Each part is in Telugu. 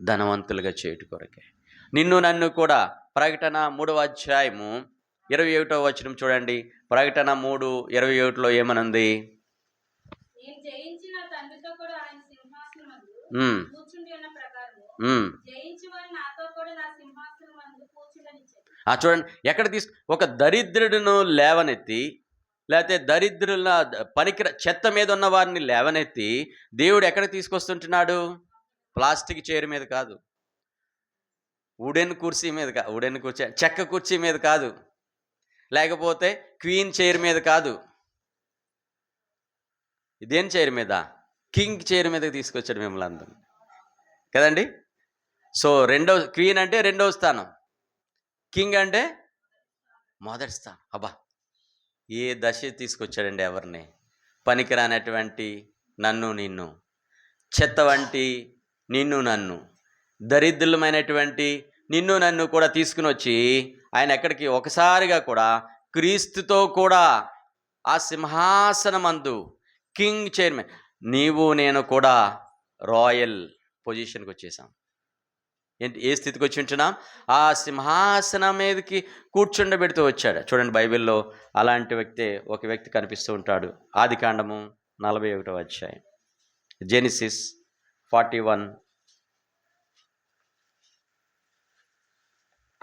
ధనవంతులుగా చేయుట కొరకే. నిన్ను నన్ను కూడా ప్రకటన మూడవ అధ్యాయము ఇరవై ఒకటో వచనం చూడండి. ప్రకటన మూడు ఇరవై ఒకటిలో ఏమనుంది? ఆ చూడండి ఎక్కడ తీసు ఒక దరిద్రుడును లేవనెత్తి లేకపోతే దరిద్రుల పనికిర చెత్త మీద ఉన్న వారిని లేవనెత్తి దేవుడు ఎక్కడ తీసుకొస్తుంటున్నాడు? ప్లాస్టిక్ చైర్ మీద కాదు. వుడెన్ కుర్చీ మీద కాదు వుడెన్ కుర్చీ చెక్క కుర్చీ మీద కాదు. లేకపోతే క్వీన్ చైర్ మీద కాదు. ఇదేం చైర్ మీద? కింగ్ చైర్ మీదకి తీసుకొచ్చాడు మిమ్మల్ని అందరం. కదండి? సో రెండో క్వీన్ అంటే రెండవ స్థానం. కింగ్ అంటే మొదటి స్థానం. అబ్బా! ఏ దశ తీసుకొచ్చాడండి ఎవరిని? పనికిరానటువంటి నన్ను నిన్ను. చెత్త వంటి నిన్ను నన్ను. దరిద్రులమైనటువంటి నిన్ను నన్ను కూడా తీసుకుని వచ్చి ఆయన ఎక్కడికి? ఒకసారిగా కూడా క్రీస్తుతో కూడా ఆ సింహాసనమందు కింగ్ చైర్మన్. నీవు నేను కూడా రాయల్ పొజిషన్కి వచ్చేసాం. ఏంటి? ఏ స్థితికి వచ్చి ఉంటున్నాం? ఆ సింహాసనం మీదకి కూర్చుండబెడుతూ వచ్చాడు. చూడండి బైబిల్లో అలాంటి వ్యక్తి ఒక వ్యక్తి కనిపిస్తూ ఉంటాడు. ఆది కాండము నలభై ఒకటో అధ్యాయం. Genesis forty one.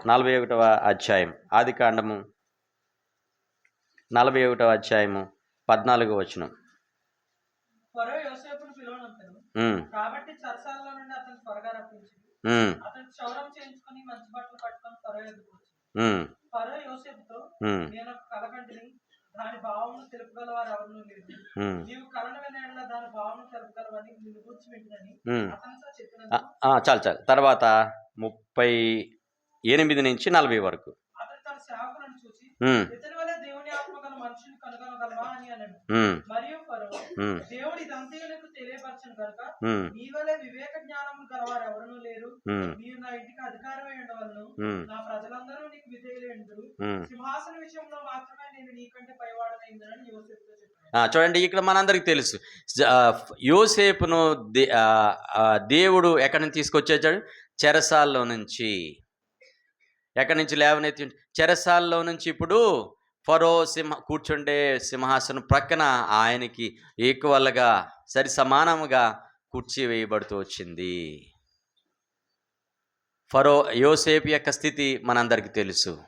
నలభై ఒకటవ అధ్యాయం. ఆది కాండము. నలభై ఒకటవ అధ్యాయము. పద్నాలుగో వచనం. కాబట్టి దాని భావమును తెలుపగల వారు ఎవరు లేదు నీవు దాని భావమును తెలుపగలవని నిన్ను కూర్చి చాలు చాలు. తర్వాత ముప్పై ఎనిమిది నుంచి నలభై వరకు. అతను తన సేవకులను చూసి ఉమ్, ఇతని వల్ల దేవుని ఆత్మ గల మనుషుని కనుగొనగలవా? అని అన్నాడు ఉమ్, మరియు ఫరో ఉమ్, దేవుడు ఇదంతా నీకు తెలియపరచను కనుక ఉమ్, నీ వలె వివేక జ్ఞానము గలవారు ఎవరునూ లేరు. ఉమ్, నీవు నా ఇంటికి అధికారమై ఉండవలను. ఉమ్, నా ప్రజలందరూ నీకు విధేయులు ఎందురు ఉమ్. సింహాసన విషయంలో మాత్రమే నేను నీకంటే పైవాడనైందని యోసేపుతో చెప్పాను ఆ, చూడండి ఇక్కడ మనందరికి తెలుసు. యోసేపును దేవుడు ఎక్కడి నుంచి తీసుకొచ్చేసాడు చెరసాల్లో నుంచి. ఎక్కడి నుంచి లేవనెత్తి చెరసాల్లో నుంచి ఇప్పుడు ఫరో సింహ కూర్చుండే సింహాసనం ప్రక్కన ఆయనకి ఈక్వల్గా సరి సమానముగా కుర్చీ వేయబడుతూ వచ్చింది. ఫరో యోసేపు యొక్క స్థితి మనందరికీ తెలుసు.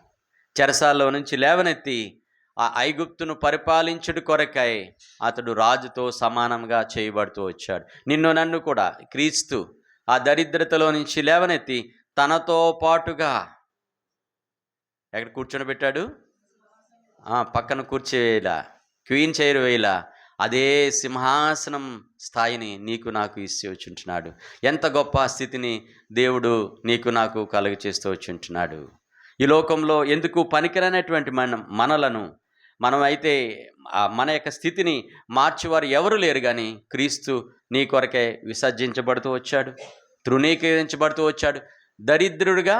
చెరసాల్లో నుంచి లేవనెత్తి ఆ ఐగుప్తును పరిపాలించుడు కొరకై అతడు రాజుతో సమానంగా చేయబడుతూ వచ్చాడు. నిన్ను నన్ను కూడా క్రీస్తు ఆ దరిద్రతలో నుంచి లేవనెత్తి తనతో పాటుగా ఎక్కడ కూర్చొని పెట్టాడు? పక్కన కూర్చోవేలా క్వీన్ చైర్ వేయలా అదే సింహాసనం స్థాయిని నీకు నాకు ఇస్తూ వచ్చుంటున్నాడు. ఎంత గొప్ప స్థితిని దేవుడు నీకు నాకు కలుగు చేస్తూ వచ్చుంటున్నాడు. ఈ లోకంలో ఎందుకు పనికిరనటువంటి మన మనలను మనమైతే అయితే మన యొక్క స్థితిని మార్చేవారు ఎవరు లేరు కానీ క్రీస్తు నీ కొరకే విసర్జించబడుతూ వచ్చాడు తృణీకరించబడుతూ వచ్చాడు దరిద్రుడిగా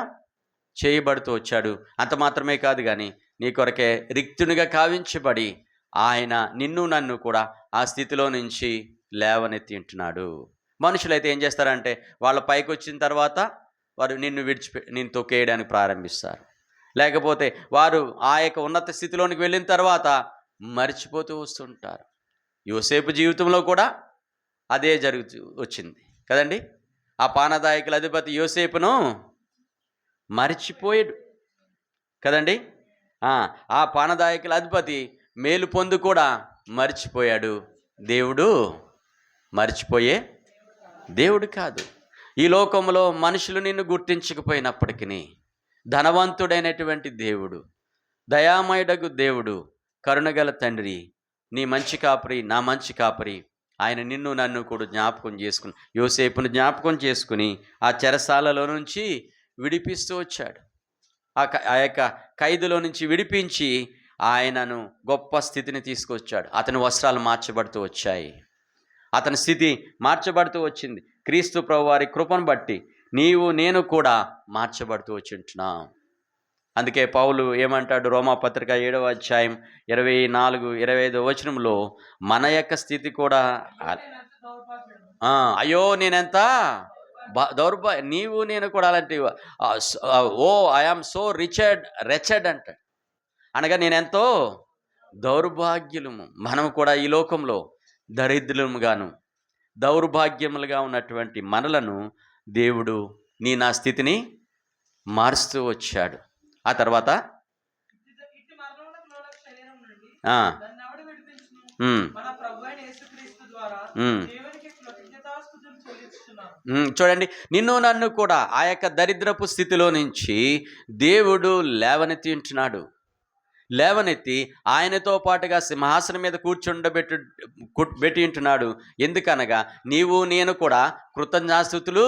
చేయబడుతూ వచ్చాడు. అంత మాత్రమే కాదు కానీ నీ కొరకే రిక్తునిగా కావించబడి ఆయన నిన్ను నన్ను కూడా ఆ స్థితిలో నుంచి లేవనెత్తి ఉంటున్నాడు. మనుషులైతే ఏం చేస్తారంటే వాళ్ళ పైకి వచ్చిన తర్వాత వారు నిన్ను విడిచిపె నిన్ను తొక్కేయడానికి ప్రారంభిస్తారు. లేకపోతే వారు ఆ యొక్క ఉన్నత స్థితిలోనికి వెళ్ళిన తర్వాత మర్చిపోతూ వస్తుంటారు. యోసేపు జీవితంలో కూడా అదే జరుగుతూ వచ్చింది. కదండి? ఆ పానదాయకుల అధిపతి యోసేపును మర్చిపోయాడు. కదండి? ఆ, పానదాయకుల అధిపతి మేలు పొందు కూడా మర్చిపోయాడు. దేవుడు మర్చిపోయే దేవుడు కాదు. ఈ లోకంలో మనుషులు నిన్ను గుర్తించకపోయినప్పటికీ ధనవంతుడైనటువంటి దేవుడు దయామయుడగు దేవుడు కరుణగల తండ్రి నీ మంచి కాపరి నా మంచి కాపరి ఆయన నిన్ను నన్ను కూడా జ్ఞాపకం చేసుకుని యోసేపును జ్ఞాపకం చేసుకుని ఆ చెరసాలలో నుంచి విడిపిస్తూ వచ్చాడు. ఆ క- ఆ యొక్క ఖైదులో నుంచి విడిపించి ఆయనను గొప్ప స్థితిని తీసుకొచ్చాడు. అతని వస్త్రాలు మార్చబడుతూ వచ్చాయి. అతని స్థితి మార్చబడుతూ వచ్చింది. క్రీస్తు ప్రభు వారి కృపను బట్టి నీవు నేను కూడా మార్చబడుతూ వచ్చింటున్నాం అందుకే పౌలు ఏమంటాడు రోమా పత్రిక ఏడవ అధ్యాయం ఇరవై నాలుగు ఇరవై ఐదు వచనంలో మన యొక్క స్థితి కూడా అయ్యో నేనెంత దౌర్భా నీవు నేను కూడా అలాంటి ఓ ఐఆమ్ సో రిచర్డ్ రెచర్డ్ అంటాడు అనగా నేనెంతో దౌర్భాగ్యులము. మనం కూడా ఈ లోకంలో దరిద్రులముగాను దౌర్భాగ్యములుగా ఉన్నటువంటి మనలను దేవుడు నీ నా స్థితిని మారుస్తూ వచ్చాడు. ఆ తర్వాత ఇట్టి- చూడండి. నిన్ను నన్ను కూడా ఆ యొక్క దరిద్రపు స్థితిలో నుంచి దేవుడు లేవనెత్తి ఉంటున్నాడు లేవనెత్తి ఆయనతో పాటుగా సింహాసనం మీద కూర్చుండబెట్టు పెట్టి ఉంటున్నాడు. ఎందుకనగా నీవు నేను కూడా కృతజ్ఞాస్తుతులు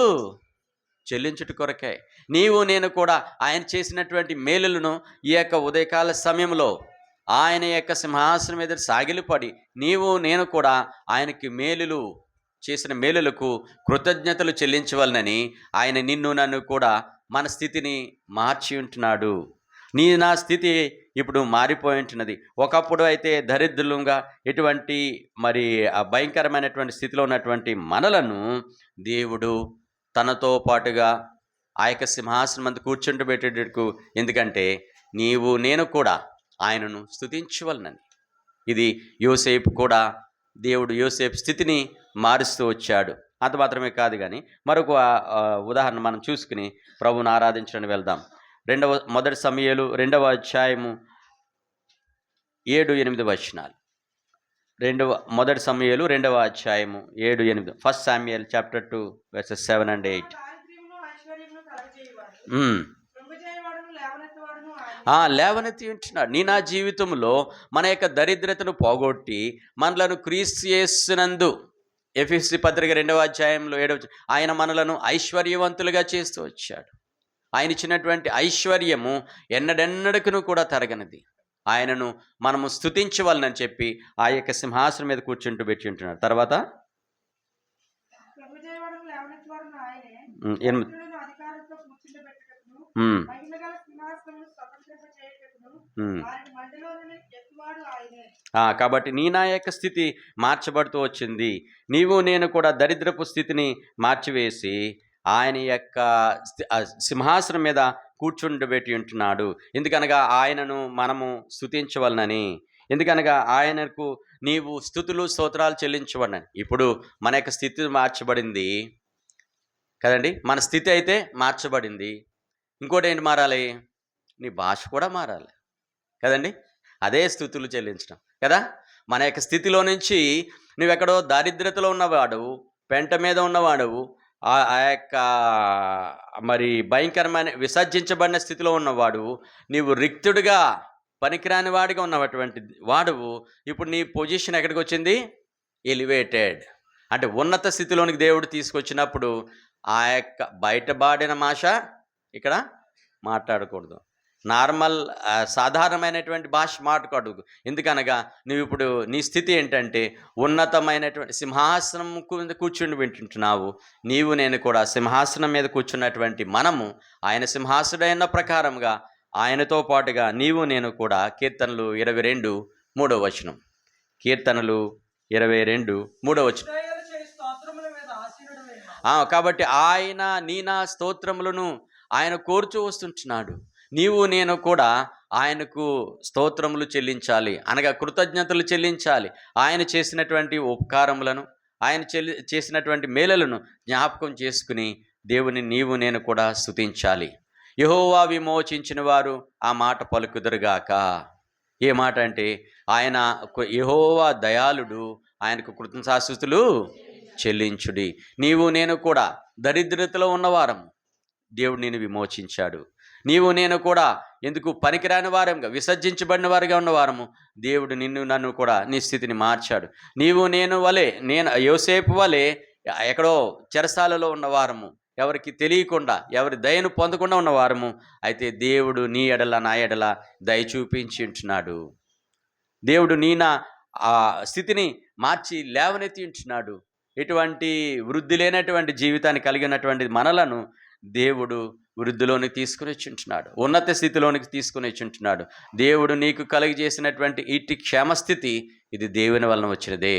చెల్లించుట కొరకే. నీవు నేను కూడా ఆయన చేసినటువంటి మేలులను ఈ యొక్క ఉదయకాల సమయంలో ఆయన యొక్క సింహాసనం మీద సాగిలిపడి నీవు నేను కూడా ఆయనకి మేలులు చేసిన మేలులకు కృతజ్ఞతలు చెల్లించవలనని ఆయన నిన్ను నన్ను కూడా మన స్థితిని మార్చి ఉంటున్నాడు. నీ నా స్థితి ఇప్పుడు మారిపోయి ఉంటున్నది. ఒకప్పుడు అయితే దరిద్రులుగా ఎటువంటి మరి భయంకరమైనటువంటి స్థితిలో ఉన్నటువంటి మనలను దేవుడు తనతో పాటుగా ఆ యొక్క సింహాసనం అందు కూర్చుంటబెట్టేటకు ఎందుకంటే నీవు నేను కూడా ఆయనను స్తుతించవలనని. ఇది యోసేపు కూడా దేవుడు యోసేపు స్థితిని మారుస్తూ వచ్చాడు. అంత మాత్రమే కాదు కానీ మరొక ఉదాహరణ మనం చూసుకుని ప్రభువును ఆరాధించడానికి వెళ్దాం. రెండవ మొదటి సమయాలు రెండవ అధ్యాయము ఏడు ఎనిమిది వచనాలు. రెండవ మొదటి సమయాలు రెండవ అధ్యాయము ఏడు ఎనిమిది. First Samuel chapter two verses seven and eight లేవనెత్తి ఉంటున్నాడు నీ నా జీవితంలో మన యొక్క దరిద్రతను పోగొట్టి మనలను క్రీస్తు యేసునందు ఎఫ్ఎస్సి పత్రిక రెండవ అధ్యాయంలో ఏడవ ఆయన మనలను ఐశ్వర్యవంతులుగా చేస్తూ వచ్చాడు. ఆయన ఇచ్చినటువంటి ఐశ్వర్యము ఎన్నడెన్నడకును కూడా తరగనిది. ఆయనను మనము స్థుతించవలనని చెప్పి ఆ యొక్క సింహాసనం మీద కూర్చుంటూ పెట్టి ఉంటున్నాడు. తర్వాత? ఎనిమిది కాబట్టి నీ నా యొక్క స్థితి మార్చబడుతూ వచ్చింది. నీవు నేను కూడా దరిద్రపు స్థితిని మార్చివేసి ఆయన యొక్క సింహాసనం మీద కూర్చుండబెట్టి ఉంటున్నాడు. ఎందుకనగా ఆయనను మనము స్థుతించవలనని ఎందుకనగా ఆయనకు నీవు స్థుతులు స్తోత్రాలు చెల్లించవలనని. ఇప్పుడు మన యొక్క స్థితి మార్చబడింది. కదండి? మన స్థితి అయితే మార్చబడింది. ఇంకోటి ఏంటి మారాలి? నీ భాష కూడా మారాలి. కదండి? అదే స్థుతులు చెల్లించడం కదా? మన యొక్క స్థితిలో నుంచి నువ్వెక్కడో దారిద్రతలో ఉన్నవాడు పెంట మీద ఉన్నవాడు ఆ యొక్క మరి భయంకరమైన విసర్జించబడిన స్థితిలో ఉన్నవాడు నీవు రిక్తుడిగా పనికిరాని వాడిగా ఉన్నటువంటి వాడువు ఇప్పుడు నీ పొజిషన్ ఎక్కడికి వచ్చింది ఎలివేటెడ్. అంటే ఉన్నత స్థితిలోనికి దేవుడు తీసుకొచ్చినప్పుడు ఆ యొక్క బయటబాడిన మాష ఇక్కడ మాట్లాడకూడదు. నార్మల్ సాధారణమైనటువంటి భాష మాట్లాడుకు ఎందుకనగా నువ్వు ఇప్పుడు నీ స్థితి ఏంటంటే ఉన్నతమైనటువంటి సింహాసనం మీద కూర్చుని వింటుంటున్నావు. నీవు నేను కూడా సింహాసనం మీద కూర్చున్నటువంటి మనము ఆయన సింహాసుడైన ప్రకారంగా ఆయనతో పాటుగా నీవు నేను కూడా కీర్తనలు ఇరవై రెండు మూడో వచనం. కీర్తనలు ఇరవై రెండు మూడో వచనం. కాబట్టి ఆయన నీ నా స్తోత్రములను ఆయన కోరుచూ వస్తుంటున్నాడు. నీవు నేను కూడా ఆయనకు స్తోత్రములు చెల్లించాలి. అనగా కృతజ్ఞతలు చెల్లించాలి. ఆయన చేసినటువంటి ఉపకారములను ఆయన చెల్లి చేసినటువంటి మేలలను జ్ఞాపకం చేసుకుని దేవుని నీవు నేను కూడా స్తుతించాలి. యహోవా విమోచించిన వారు ఆ మాట పలుకుదురుగాక. ఏ మాట అంటే ఆయన యహోవా దయాళుడు ఆయనకు కృతజ్ఞతాస్తుతులు చెల్లించుడి. నీవు నేను కూడా దరిద్రతలో ఉన్నవారం దేవుడు నేను విమోచించాడు. నీవు నేను కూడా ఎందుకు పనికిరాని వారంగా విసర్జించబడిన వారిగా ఉన్నవారము? దేవుడు నిన్ను నన్ను కూడా నీ స్థితిని మార్చాడు. నీవు నేను వలె నేను యోసేపు వలె ఎక్కడో చెరసాలలో ఉన్నవారము. ఎవరికి తెలియకుండా ఎవరి దయను పొందకుండా ఉన్నవారము. అయితే దేవుడు నీ ఎడల నా ఎడల దయ చూపించి ఉంటున్నాడు. దేవుడు నీ నా ఆ స్థితిని మార్చి లేవనెత్తి ఉంటున్నాడు. ఎటువంటి వృద్ధి లేనటువంటి జీవితాన్ని కలిగినటువంటి మనలను దేవుడు వృద్ధిలోనికి తీసుకుని చుంటున్నాడు ఉన్నత స్థితిలోనికి తీసుకుని చుంటున్నాడు దేవుడు నీకు కలిగజేసినటువంటి ఇట్టి క్షేమస్థితి ఇది దేవుని వలన వచ్చినదే.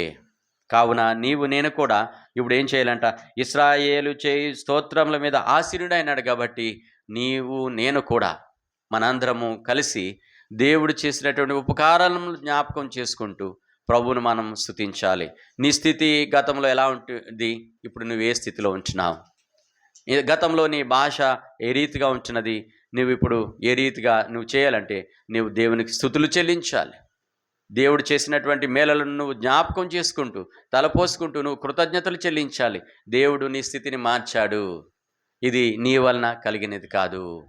కావున నీవు నేను కూడా ఇప్పుడు ఏం చేయాలంట? ఇస్రాయేలు చేయి స్తోత్రముల మీద ఆశీనుడైనాడు కాబట్టి నీవు నేను కూడా మనందరము కలిసి దేవుడు చేసినటువంటి ఉపకారాలను జ్ఞాపకం చేసుకుంటూ ప్రభువును మనం స్థుతించాలి నీ స్థితి గతంలో ఎలా ఉంటుంది? ఇప్పుడు నువ్వు ఏ స్థితిలో ఉంటున్నావు? గతంలో నీ భాష ఏ రీతిగా ఉంచినది? నువ్వు ఇప్పుడు ఏ రీతిగా నువ్వు చేయాలంటే నువ్వు దేవునికి స్థుతులు చెల్లించాలి. దేవుడు చేసినటువంటి మేళలను నువ్వు జ్ఞాపకం చేసుకుంటూ తలపోసుకుంటూ నువ్వు కృతజ్ఞతలు చెల్లించాలి. దేవుడు నీ స్థితిని మార్చాడు. ఇది నీ వలన కలిగినది కాదు.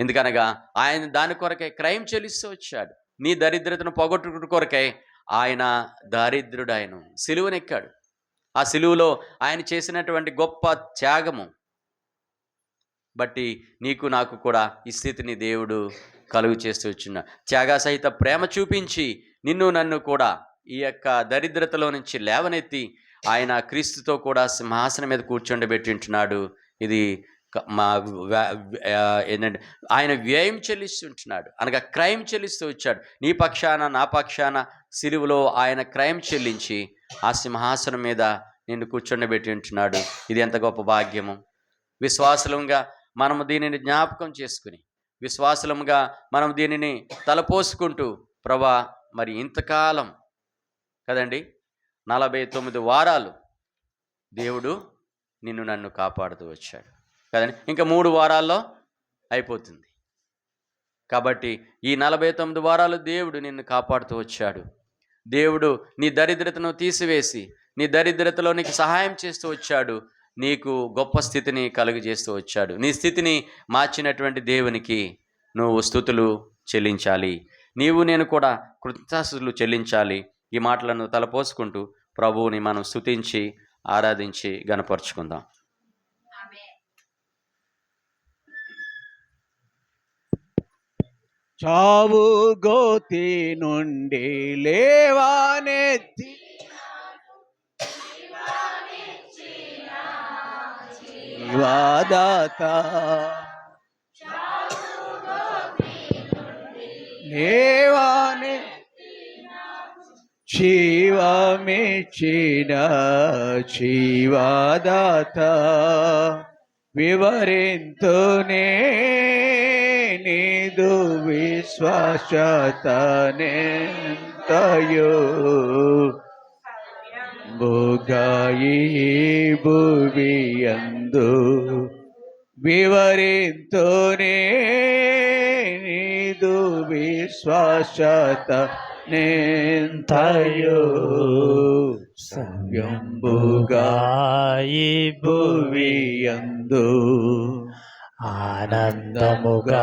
ఎందుకనగా ఆయన దాని కొరకై క్రైమ్ చెల్లిస్తూ వచ్చాడు. నీ దరిద్రతను పొగొట్టుకుని కొరకై ఆయన దారిద్రుడు ఆయన సిలువనెక్కాడు. ఆ సిలువలో ఆయన చేసినటువంటి గొప్ప త్యాగము బట్టి నీకు నాకు కూడా ఈ స్థితిని దేవుడు కలుగు చేస్తూ వచ్చిన. త్యాగా సహిత ప్రేమ చూపించి నిన్ను నన్ను కూడా ఈ యొక్క దరిద్రతలో నుంచి లేవనెత్తి ఆయన క్రీస్తుతో కూడా సింహాసనం మీద కూర్చోండబెట్టింటున్నాడు. ఇది మా ఏంటంటే ఆయన వ్యయం చెల్లిస్తుంటున్నాడు. అనగా క్రైమ్ చెల్లిస్తూ వచ్చాడు. నీ పక్షాన నా పక్షాన సిలువలో ఆయన క్రైమ్ చెల్లించి ఆ సింహాసనం మీద నిన్ను కూర్చొని ఉంటున్నాడు ఇది ఎంత గొప్ప భాగ్యము. విశ్వాసంగా మనము దీనిని జ్ఞాపకం చేసుకుని విశ్వాసలముగా మనం దీనిని తలపోసుకుంటూ ప్రభా మరి ఇంతకాలం కదండి నలభై తొమ్మిది వారాలు దేవుడు నిన్ను నన్ను కాపాడుతూ వచ్చాడు కదండి. ఇంకా మూడు వారాల్లో అయిపోతుంది. కాబట్టి ఈ నలభై తొమ్మిది వారాలు దేవుడు నిన్ను కాపాడుతూ వచ్చాడు. దేవుడు నీ దరిద్రతను తీసివేసి నీ దరిద్రతలో నీకు సహాయం చేస్తూ వచ్చాడు. నీకు గొప్ప స్థితిని కలుగజేస్తూ వచ్చాడు. నీ స్థితిని మార్చినటువంటి దేవునికి నువ్వు స్థుతులు చెల్లించాలి. నీవు నేను కూడా కృతజ్ఞతలు చెల్లించాలి. ఈ మాటలను తలపోసుకుంటూ ప్రభువుని మనం స్థుతించి ఆరాధించి గనపరుచుకుందాం చావు గోతి నుండి లేవానెత్తి జీవాదాత లేవానే జీవమిచ్చిన జీవాదాత వివరింతునే నీదు విశ్వాసతనెంతయో భోగాయి ఎందు వివరింతునే నీదు విశ్వాసత నేంతయు. సవ్యంబుగా భువియందు ఆనందముగా